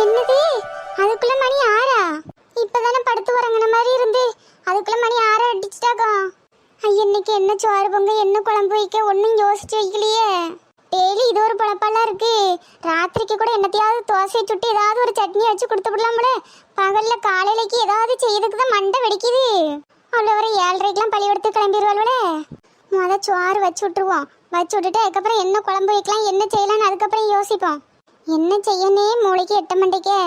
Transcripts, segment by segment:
என்னது? அதுக்குள்ள மணி ஆறா? இப்பதானே படுத்து உறங்கின மாதிரி இருந்து. அதுக்குள்ள மணி ஆறா அடிச்சுட்டாக்கா. இன்னைக்கு என்ன சோறு பொங்க என்ன குழம்பு வைக்க ஒன்றும் யோசிச்சு வைக்கலையே. டெய்லி இது ஒரு பழப்பெல்லாம் இருக்கு. ராத்திரிக்கு கூட என்னத்தையாவது தோசையை சுட்டு ஏதாவது ஒரு சட்னி வச்சு கொடுத்து விடலாம்ல. பகல்ல காலையிலக்கு ஏதாவது செய்யறதுக்கு தான் மண்டை வெடிக்குது. அவ்வளோ ஒரு ஏழரைக்கெல்லாம் பள்ளிக்கூடத்துக்கு கிளம்பிடுவாள்வளே. முத சோறு வச்சு விட்டுருவோம். வச்சு விட்டுட்டு அதுக்கப்புறம் என்ன குழம்பு வைக்கலாம் என்ன செய்யலாம்னு அதுக்கப்புறம் யோசிப்போம். என்ன செய்யனே மூளைக்கு எட்ட மண்டிக்கே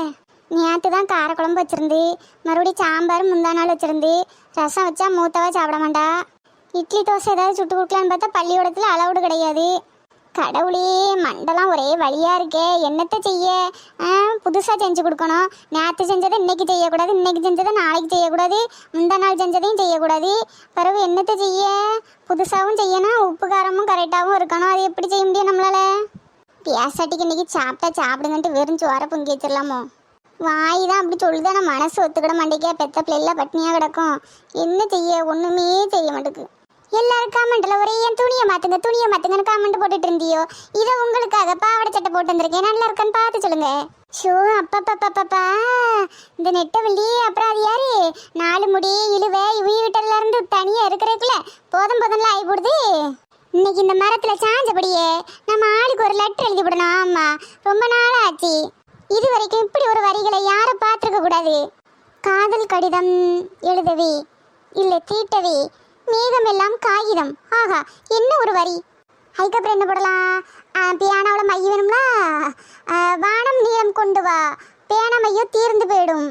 நேற்று தான் காரக்குழம்பு வச்சிருந்து மறுபடியும் சாம்பார் முந்தா நாள் வச்சிருந்து ரசம் வச்சா மூத்தவா சாப்பிட மாட்டா? இட்லி தோசை ஏதாவது சுட்டு கொடுக்கலான்னு பார்த்தா பள்ளிக்கூடத்தில் அளவுடு கிடையாது. கடவுளே மண்டெல்லாம் ஒரே வழியாக இருக்கே. என்னத்தை செய்ய? புதுசாக செஞ்சு கொடுக்கணும். நேற்று செஞ்சதை இன்னைக்கு செய்யக்கூடாது இன்னைக்கு செஞ்சதை நாளைக்கு செய்யக்கூடாது முந்தா நாள் செஞ்சதையும் செய்யக்கூடாது. பிறகு என்னத்த செய்ய? புதுசாகவும் செய்யணும் உப்பு காரமும் கரெக்டாகவும் இருக்கணும். அது எப்படி செய்ய முடியும் நம்மளால? பேசாட்டிக்கு இன்னைக்கு சாப்பிட்டா சாப்பிடுங்கன்ட்டு வெறும் சோற பொங்கி வச்சிடலாமோ? வாய் தான் அப்படி சொல்லுது நான் மனசு ஒத்துக்கிட மாட்டேங்க பெத்த பிள்ளைல பட்னியாக கிடக்கும். என்ன செய்ய ஒன்றுமே செய்ய மாட்டேங்குது எல்லாரும் காமெண்ட்ல ஒரே என் துணியை மாத்துங்க துணியை மாத்துங்கன்னு காமெண்ட் போட்டுட்டு இருந்தியோ? இதை உங்களுக்காக பாவடை சட்டை போட்டு வந்திருக்கேன். நல்லா இருக்கான்னு பார்த்து சொல்லுங்க. ஷோ அப்பப்பப்பப்பா இந்த நெட்டவள்ளி அப்புறம் அது யாரு? நாலு முடி இழுவை இவங்க வீட்டில இருந்து தனியா இருக்கிறதுக்குள்ள போதும் போதும்லாம் ஆகி போடுது இன்னைக்கு இந்த மரத்துல சாஞ்சபடியே நம்ம ஆளுக்கு ஒரு லெட்டர் எழுதி விடணும் ஆமா ரொம்ப நாள் ஆச்சு இது வரைக்கும் இப்படி ஒரு வரிகளை யாரும் பார்த்துருக்க கூடாது. காதல் கடிதம் எழுதவே இல்லை தீட்டவே மேகமெல்லாம் காகிதம். ஆஹா என்ன ஒரு வரி? அதுக்கப்புறம் என்ன போடலாம்? பியானாவில் மைய வேணும்னா வானம் நீளம் கொண்டு வா பேன மையம் தீர்ந்து போயிடும்.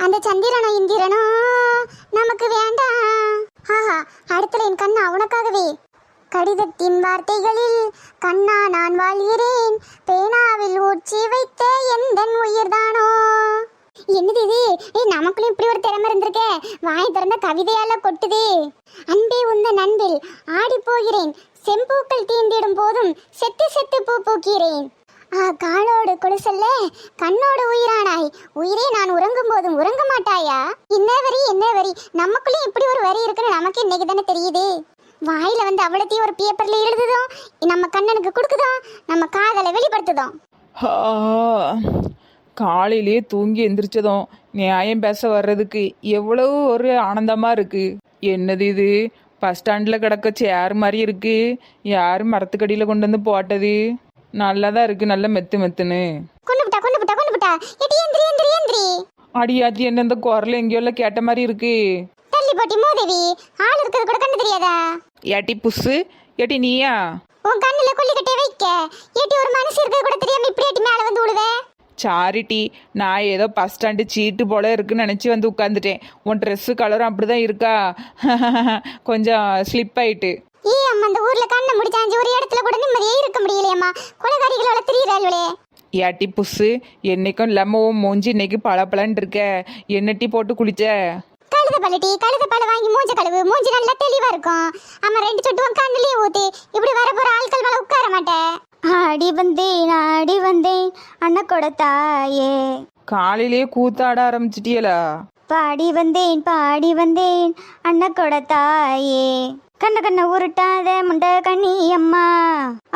அந்த சந்திரனும் இந்திரனும் நமக்கு வேண்டாம். ஆஹா அடுத்த என் கண்ணா உனக்காகவே கடிதத்தின் வார்த்தைகளில் கண்ணா நான் வாழ்கிறேன். பேனாவில் ஊற்றி வைத்த எந்த உயிர்தானோ? என்னது இது? ஏய் நமக்குள்ள இப்படி ஒரு திறமை இருந்திருக்கே. வாய் திறந்த கவிதையால கொட்டுது. அன்பே உந்த நண்பில் ஆடி போகிறேன். செம்பூக்கள் தீண்டிடும் போதும் செத்து செத்து பூ பூக்கிறேன். ஆ காலோடு கொலுசல்ல கண்ணோடு உயிரானாய். உயிரே நான் உறங்கும் போதும் உறங்க மாட்டாயா? என்ன வரி என்ன வரி? நமக்குள்ளே இப்படி ஒரு வரி இருக்குன்னு நமக்கு இன்னைக்கு தானே தெரியுது. வாயில வந்து அவ்வளோத்தையும் ஒரு பேப்பர்ல எழுதுதோம் நம்ம கண்ணனுக்கு கொடுக்குதோம் நம்ம காதலை வெளிப்படுத்துதோம் காலையிலேயே தூங்கி எந்திரிச்சதும் நியாயம் பேச வர்றதுக்கு எவ்வளவு ஒரு ஆனந்தமா இருக்கு. என்னது இது? பஸ் ஸ்டாண்டில் கிடக்க சேர் மாதிரி இருக்கு. யார் மரத்துக்கடியில் கொண்டு வந்து போட்டது? நல்லா தான் இருக்கு நல்ல மெத்து மெத்துன்னு. அடியாச்சி என்ன இந்த குரல் எங்கேயோல கேட்ட மாதிரி இருக்கு. தள்ளி போட்டி மூதேவி ஆள் இருக்கிறது கூட கண்டு தெரியாதா? ஏட்டி புஸ்ஸு ஏட்டி நீயா? உன் கண்ணுல கொல்லிக்கட்டே வைக்க. ஏட்டி ஒரு மனசு இருக்கிறது கூட தெரியாம இப்படி ஏட்டி மேல வந்து விழுவே சாரிட்டி நான் ஏதோ பஸ் ஸ்டாண்டு சீட்டு போல இருக்குன்னு நினச்சி வந்து உட்காந்துட்டேன் உன் ட்ரெஸ்ஸு கலரும் அப்படி தான் இருக்கா? கொஞ்சம் ஸ்லிப் ஆயிட்டு. ஏ அம்மா அந்த ஊர்ல கண்ணை முடிச்சாஞ்சு ஒரு இடத்துல கூட நிம்மதியே இருக்க முடியலையம்மா. கொலகாரிகளோட திரியிறாள்களே ஏட்டி புஸ்ஸு என்னைக்கும் இல்லாமல் உன் மூஞ்சி இன்னைக்கு பளபளன்னு இருக்க. என்ன டீ போட்டு குளிச்ச? கழுத பழட்டி கழுத பழ வாங்கி மூஞ்ச கழுவு மூஞ்சி நல்லா தெளிவா இருக்கும். அம்மா ரெண்டு சொட்டு உன் கண்ணுலயே ஊத்து. இப்படி வர போற ஆட்கள் மேல உட்கார மாட்டேன் ஆடி வந்தேன் ஆடி வந்தேன் அண்ணா கொடுத்தாயே காலையிலேயே கூத்தாட ஆரம்பிச்சிட்டியலா? பாடி வந்தேன் பாடி வந்தேன் அண்ணா கொடுத்தாயே கண்ண கண்ண உருட்டாத முண்டை கண்ணி அம்மா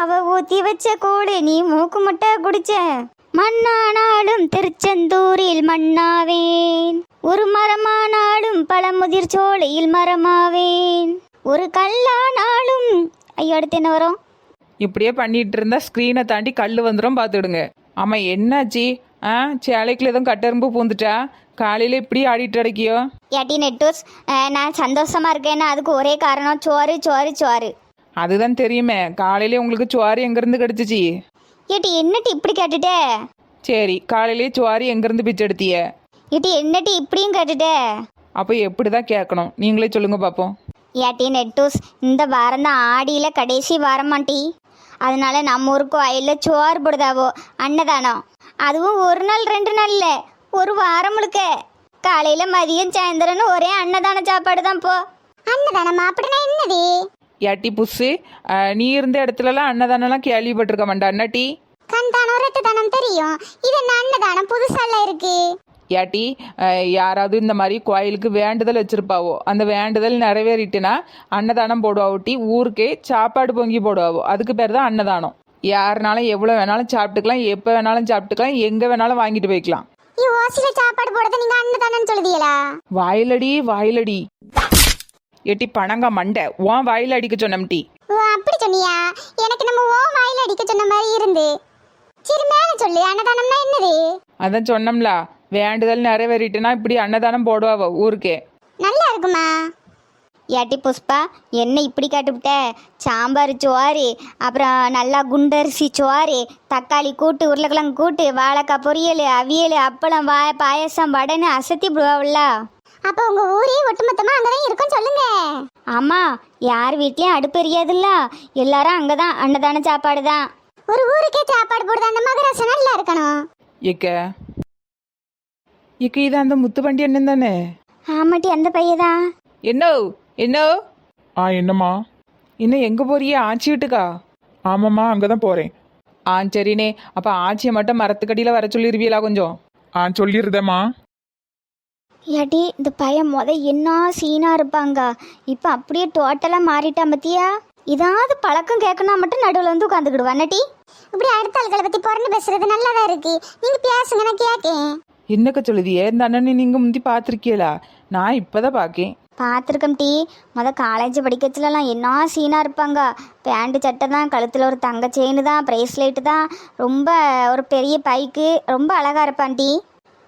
அவ ஊத்தி வச்ச கூடு நீ மூக்கு முட்டை குடிச்ச. மண்ணானாலும் திருச்செந்தூரில் மண்ணாவேன் ஒரு மரமானாலும் பழமுதிர் சோலையில் மரமாவேன். ஒரு கல்லானாலும் ஐயோ அடுத்து என்ன வரும்? இப்படியே பண்ணிட்டு இருந்தா ஸ்க்ரீனை தாண்டி கல் வந்துடும் பார்த்துடுங்க. ஆமாம் என்னாச்சு? ஆ சேலைக்குள்ள எதுவும் கட்டெரும்பு பூந்துட்டா? காலையில் இப்படி ஆடிட்டு அடக்கியோ ஏட்டி நெட்டூஸ் நான் சந்தோஷமா இருக்கேன்னா அதுக்கு ஒரே காரணம் சோறு சோறு சோறு. அதுதான் தெரியுமே. காலையிலே உங்களுக்கு சுவாரி எங்கேருந்து கிடச்சிச்சு? ஏட்டி என்னட்டி இப்படி கேட்டுட்டே? சரி காலையிலேயே சுவாரி எங்கேருந்து பிச்சை எடுத்திய? ஏட்டி என்னட்டி இப்படியும் கேட்டுட்டே? அப்போ எப்படி தான் கேட்கணும்? நீங்களே சொல்லுங்க பார்ப்போம் ஏட்டி நெட்டூஸ் இந்த வாரம் தான் ஆடியில கடைசி வாரமாட்டி அதனால நம்ம ஊருக்கு வயலில் சோறு போடுதாவோ அன்னதானம். அதுவும் ஒரு நாள் ரெண்டு நாள் இல்லை ஒரு வாரம் முழுக்க. காலையில மதியம் சாயந்தரம்னு ஒரே அன்னதான சாப்பாடு தான் போ. அன்னதானமா அப்படின்னா என்னது ஏட்டி புஸ்ஸு நீ இருந்த இடத்துலலாம் அன்னதானம்லாம் கேள்விப்பட்டிருக்க மாட்டா. அண்ணாட்டி கண்தானம் ரத்த தானம் தெரியும். இது என்ன அன்னதானம் புதுசால இருக்கு. ஏட்டி யாராவது இந்த மாதிரி கோயிலுக்கு வேண்டுதல் வச்சிருப்பாவோ அந்த வேண்டுதல் நிறைவேறிட்டுனா அன்னதானம் போடுவாவட்டி ஊருக்கே சாப்பாடு பொங்கி போடுவாவோ அதுக்கு பேர் தான் அன்னதானம். யாருனாலும் எவ்வளோ வேணாலும் சாப்பிட்டுக்கலாம் எப்போ வேணாலும் சாப்பிட்டுக்கலாம் எங்கே வேணாலும் வாங்கிட்டு போய்க்கலாம். சாப்பாடு போடுறது நீங்க அண்ணன் சொல்லுதீங்களா? வாயிலடி வாயிலடி. எட்டி பணங்க மண்டை உன் வாயில அடிக்க சொன்னம்டி. அப்படி சொன்னியா? எனக்கு நம்ம ஓ வாயில அடிக்க சொன்ன மாதிரி இருந்து. சரி மேல சொல்லு அன்னதானம்னா என்னது? அதான் சொன்னோம்ல. வேண்டுதல் நிறைவேறிட்டுனா இப்படி அன்னதானம் போடுவா ஊருக்கே. நல்லா இருக்குமா? ஏட்டி புஷ்பா என்ன இப்படி காட்டுவிட்ட சாம்பார் சோறு அப்புறம் நல்லா குண்டரிசி சோறு தக்காளி கூட்டு உருளைக்கிழங்கு கூட்டு வாழைக்காய் பொரியல் அவியல் அப்பளம் வா பாயசம் வடைன்னு அசத்தி விடுவாவில்ல அப்ப உங்க ஊரே ஒட்டுமொத்தமா அங்கதான் இருக்கும் சொல்லுங்க. ஆமாம் யார் வீட்லேயும் அடுப்பு எரியாதுல்ல. எல்லாரும் அங்கே தான் அன்னதான சாப்பாடு தான் ஒரு ஊருக்கே சாப்பாடு போடுறது அந்த மகராச நல்லா இருக்கணும்? இக்க இக்க இது அந்த முத்துப்பண்டி அண்ணன் தானே? ஆமாட்டி அந்த பையதான் என்னோ என்னோ? ஆ என்னம்மா? இன்னும் எங்கே போறியே? ஆச்சி வீட்டுக்கா? ஆமாம்மா அங்கே தான் போகிறேன் ஆ சரிண்ணே. அப்போ ஆச்சியை மட்டும் மரத்துக்கடியில் வர சொல்லிருவீங்களா கொஞ்சம்? ஆ சொல்லிடுதேம்மா ஏட்டி இந்த பையன் முத என்ன சீனாக இருப்பாங்க? இப்போ அப்படியே டோட்டலாக மாறிட்டான் பத்தியா? ஏதாவது பழக்கம் கேட்கணும் மட்டும் நடுவில் வந்து உட்காந்துக்கிடுவான் நட்டி இப்படி அடுத்த ஆள்களை பத்தி புறந்து பேசுறது நல்லாதான் இருக்கு. நீங்க பேசுங்க நான் கேக்கேன். என்னக்க சொல்லுதியே? இந்த அண்ணனை நீங்கள் முந்தி பார்த்துருக்கீங்களா? நான் இப்போதான் பார்க்கேன். பார்த்துருக்கேன் டீ. முத காலேஜ் படிக்கச்சுலலாம் என்ன சீனாக இருப்பாங்க? பேண்ட்டு சட்டை தான் கழுத்தில் ஒரு தங்க செயின் தான் ப்ரேஸ்லெட்டு தான். ரொம்ப ஒரு பெரிய பைக்கு. ரொம்ப அழகாக இருப்பான் டீ.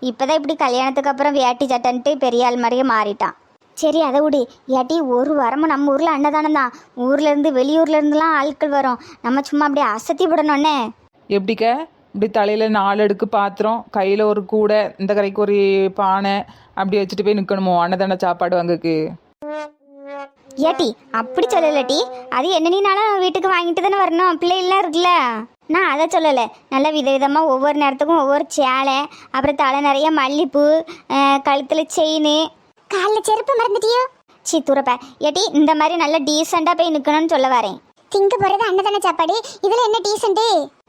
இப்போதான் இப்படி கல்யாணத்துக்கு அப்புறம் வேட்டி சட்டைன்ட்டு பெரிய ஆள் மாதிரியே மாறிட்டான். சரி அதை விடு. ஏட்டி ஒரு வாரமும் நம்ம ஊரில் அன்னதானம் தான் ஊர்லேருந்து வெளியூர்லேருந்துலாம் ஆட்கள் வரும். நம்ம சும்மா அப்படியே அசத்தி விடணுன்னே எப்படிக்க? இப்படி தலையில் நாலு அடுக்கு பாத்திரம் கையில் ஒரு கூடை இந்த கரைக்கு ஒரு பானை அப்படி வச்சுட்டு போய் நிற்கணுமோ அன்னதான சாப்பாடு வாங்கக்கு ஏட்டி அப்படி சொல்லல டி. அது என்னனினாலும் வீட்டுக்கு வாங்கிட்டு தானே வரணும்? பிள்ளைகள்லாம் இருக்குல்ல. நான் அதை சொல்லலை. நல்ல விதவிதமாக ஒவ்வொரு நேரத்துக்கும் ஒவ்வொரு சேலை அப்புறம் தலை நிறைய மல்லிப்பூ கழுத்தில் செயின். காலில் செருப்பு மறந்துட்டியோ? சி துறப்ப. ஏட்டி இந்த மாதிரி நல்ல டீசெண்டாக போய் நிற்கணும்னு சொல்ல வரேன். திங்க போறது அன்னதான சாப்பாடு. இதுல என்ன டீசென்ட்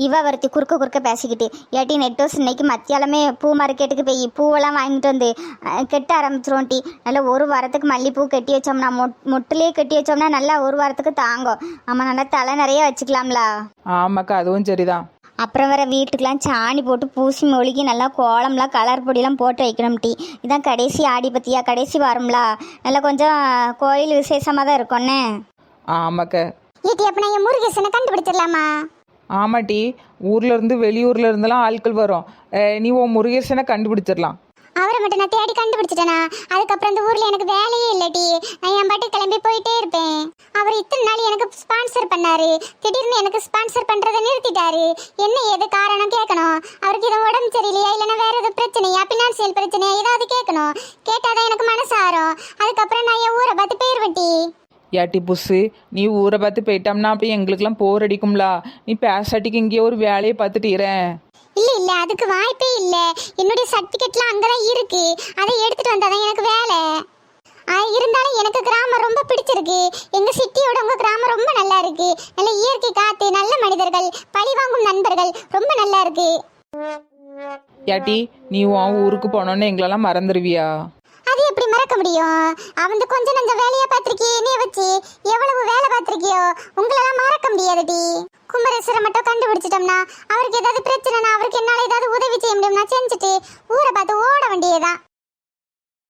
இவ ஒருத்தி குறுக்க குறுக்க பேசிக்கிட்டு ஏட்டி நெட்டோஸ் இன்னைக்கு மத்தியாலமே பூ மார்க்கெட்டுக்கு போய் பூவெல்லாம் வாங்கிட்டு வந்து அஹ், கெட்ட ஆரம்பிச்சிரும் டி. நல்லா ஒரு வாரத்துக்கு மல்லிப்பூ கட்டி வச்சோம்னா மொட் மொட்டிலே கட்டி வச்சோம்னா நல்லா ஒரு வாரத்துக்கு தாங்கும். ஆமாம் நல்லா தலை நிறைய வச்சுக்கலாம்ல? ஆமாக்கா அதுவும் சரிதான். அப்புறம் வர வீட்டுக்கெலாம் சாணி போட்டு பூசி மொழிகி நல்லா கோலம்லாம் கலர் பொடியெல்லாம் போட்டு வைக்கணும் டீ. இதான் கடைசி ஆடி பத்தியா கடைசி வாரம்ல? நல்லா கொஞ்சம் கோயில் விசேஷமாக தான் இருக்கும்னே ஆமாக்க. ஏட்டி அப்ப நான் என் முருகேசனை கண்டுபிடிச்சிடலாமா? ஆமாட்டி ஊர்ல இருந்து வெளியூர்ல இருந்தெல்லாம் ஆட்கள் வரும். அஹ் நீ உன் முருகேசனை கண்டுபிடிச்சிடலாம். அவரை மட்டும் நான் தேடி கண்டுபிடிச்சிட்டேனா? அதுக்கப்புறம் இந்த ஊர்ல எனக்கு வேலையே இல்லடி. நான் என் பாட்டு கிளம்பி போயிட்டே இருப்பேன். அவர் இத்தனை நாள் எனக்கு ஸ்பான்சர் பண்ணாரு. திடீர்னு எனக்கு ஸ்பான்சர் பண்றதை நிறுத்திட்டாரு. என்ன ஏது காரணம் கேட்கணும்? அவருக்கு இது உடம்பு சரியில்லையா? இல்லைன்னா வேற எதுவும் பிரச்சனையா? பினான்சியல் பிரச்சனையா? ஏதாவது கேட்கணும் கேட்டாதான் எனக்கு மனசு ஆறும் அதுக்கப்புறம் நான் என் ஊரை பார்த்து பேர் வெட்டி ஏட்டி புஸ்ஸு நீ ஊரை பார்த்து போயிட்டோம்னா அப்படி எங்களுக்கெல்லாம் போர் அடிக்கும்லா. நீ பேசாட்டிக்கு இங்கேயே ஒரு வேலையை பார்த்துட்டு இரேன் இல்ல இல்ல அதுக்கு வாய்ப்பே இல்ல. என்னுடைய சர்டிபிகேட்லாம் அங்கதான் இருக்கு. அதை எடுத்துட்டு வந்தாதான் எனக்கு வேலை. ஆ, இருந்தாலும் எனக்கு கிராமம் ரொம்ப பிடிச்சிருக்கு. எங்க சிட்டியோட உங்க கிராமம் ரொம்ப நல்லா இருக்கு. நல்ல இயற்கை காத்து நல்ல மனிதர்கள் பழி வாங்கும் நண்பர்கள் ரொம்ப நல்லா இருக்கு. ஏட்டி நீ உன் ஊருக்கு போனோன்னு எங்களெல்லாம் மறந்துடுவியா எப்படி மறக்க முடியும்? அவன் கொஞ்ச நஞ்ச வேலையை பார்த்திருக்கியே என்னைய வச்சு? எவ்வளவு வேலை பார்த்துருக்கியோ உங்களெல்லாம் மறக்க முடியாதுடி. குமரேஸ்வரை மட்டும் கண்டுபிடிச்சிட்டோம்னா அவருக்கு ஏதாவது பிரச்சனைனா அவருக்கு என்னால ஏதாவது உதவி செய்ய முடியும்னா செஞ்சுட்டு ஊரை பார்த்து ஓட வேண்டியதுதான்.